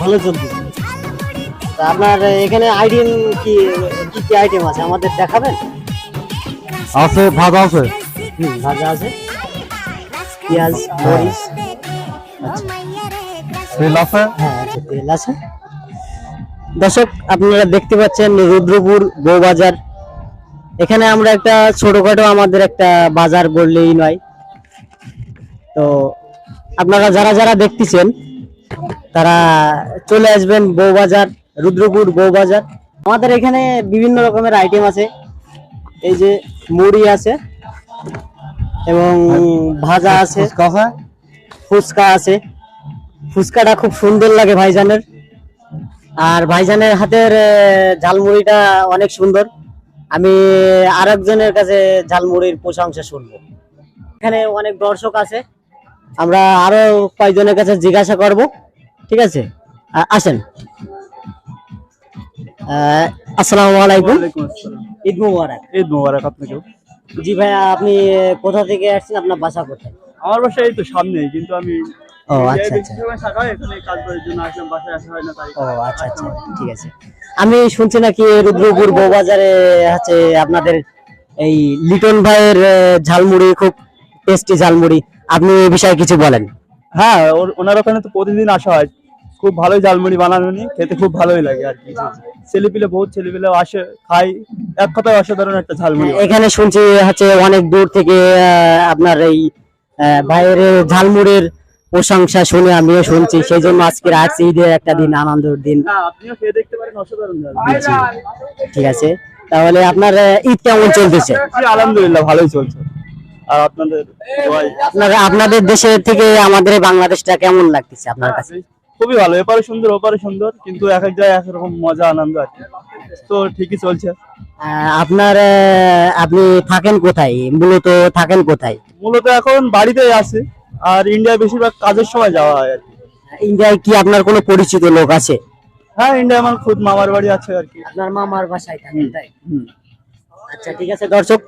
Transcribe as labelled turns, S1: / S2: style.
S1: ভালো চলতেছে তা আপনার এখানে আইটেম কি কি কি আইটেম আছে? আমাদের দেখাবেন?
S2: আছে ভাজা আছে।
S1: হুম ভাজা আছে। পেঁয়াজ মরিচ।
S2: তেল আছে?
S1: হ্যাঁ আছে তেল আছে। দর্শক আপনারা দেখতে পাচ্ছেন রুদ্রপুর বউবাজার এখানে আমরা একটা ছোটখাটো আমাদের একটা বাজার বললেই নয়। তো আপনারা যারা যারা দেখতেছেন তারা চলে আসবেন বউবাজার রুদ্রপুর বউবাজার। আমাদের এখানে বিভিন্ন রকমের আইটেম আছে। এই যে মুড়ি আছে এবং ভাজা আছে
S2: ফুচকা আছে।
S1: ফুচকা আছে। ফুচকাটা খুব সুন্দর লাগে ভাইজানের। আর ভাইজানের হাতের ঝালমুড়িটা অনেক সুন্দর। আমি আরেকজনের কাছে ঝালমুড়ির প্রশংসা শুনব। এখানে অনেক দর্শক আছে। আমরা আরও কয়েকজনের কাছে জিজ্ঞাসা করব। ঠিক আছে? আসেন। আসসালামু আলাইকুম। ঈদ মুবারক।
S3: ঈদ মোবারক আপনাকেও।
S1: জি ভাইয়া আপনি কোথা থেকে আসছেন? আপনার বাসা কোথায়?
S3: আমার বাসা এই তো সামনেই কিন্তু আমি
S1: ও আচ্ছা আচ্ছা। ও আচ্ছা আচ্ছা ঠিক আছে। আমি শুনছি নাকি রুদ্রপুর বউবাজারে আছে আপনাদের এই লিটন ভাইয়ের ঝালমুড়ি খুব টেস্টি ঝালমুড়ি। আপনি এই বিষয়ে কিছু বলেন।
S3: হ্যাঁ ওনার ওখানে তো প্রতিদিন আসা হয়। খুব ভালোই ঝালমুড়ি বানানো নি খেতে খুব ভালোই লাগে আর কি। ছেলেপিলে বহুত ছেলেপিলে আসে খাই এক কথায় অসাধারণ একটা ঝালমুড়ি
S1: এখানে শুনছি হচ্ছে অনেক দূর থেকে আপনার এই এই ঝালমুড়ির প্রশংসা শুনে আমিও শুনছি সেই জন্য আজকের আসছি ঈদের একটা দিন আনন্দের দিন।
S3: হ্যাঁ আপনিও খেয়ে দেখতে পারেন অসাধারণ
S1: ঠিক আছে। তাহলে আপনার ঈদ কেমন চলতেছে?
S3: আলহামদুলিল্লাহ ভালোই চলছে। আর আপনাদের
S1: আপনার আপনাদের দেশের থেকে আমাদের বাংলাদেশটা কেমন লাগতেছে আপনার কাছে?
S3: খুবই ভালো এপারে সুন্দর ওপারে সুন্দর কিন্তু এক এক জায়গায় একরকম মজা আনন্দ আর কি। তো ঠিকই চলছে।
S1: আপনার আপনি থাকেন কোথায়? মূলত থাকেন কোথায়?
S3: মূলত এখন বাড়িতেই আছে আর ইন্ডিয়ায় বেশিরভাগ কাজের সময় যাওয়া হয় আর কি।
S1: ইন্ডিয়ায় কি আপনার কোনো পরিচিত লোক আছে?
S3: হ্যাঁ ইন্ডিয়া আমার খুদ মামার বাড়ি আছে আর কি।
S1: আপনার মামার বাসায় থাকেন তাই?
S3: হুম।
S1: আচ্ছা ঠিক আছে দর্শক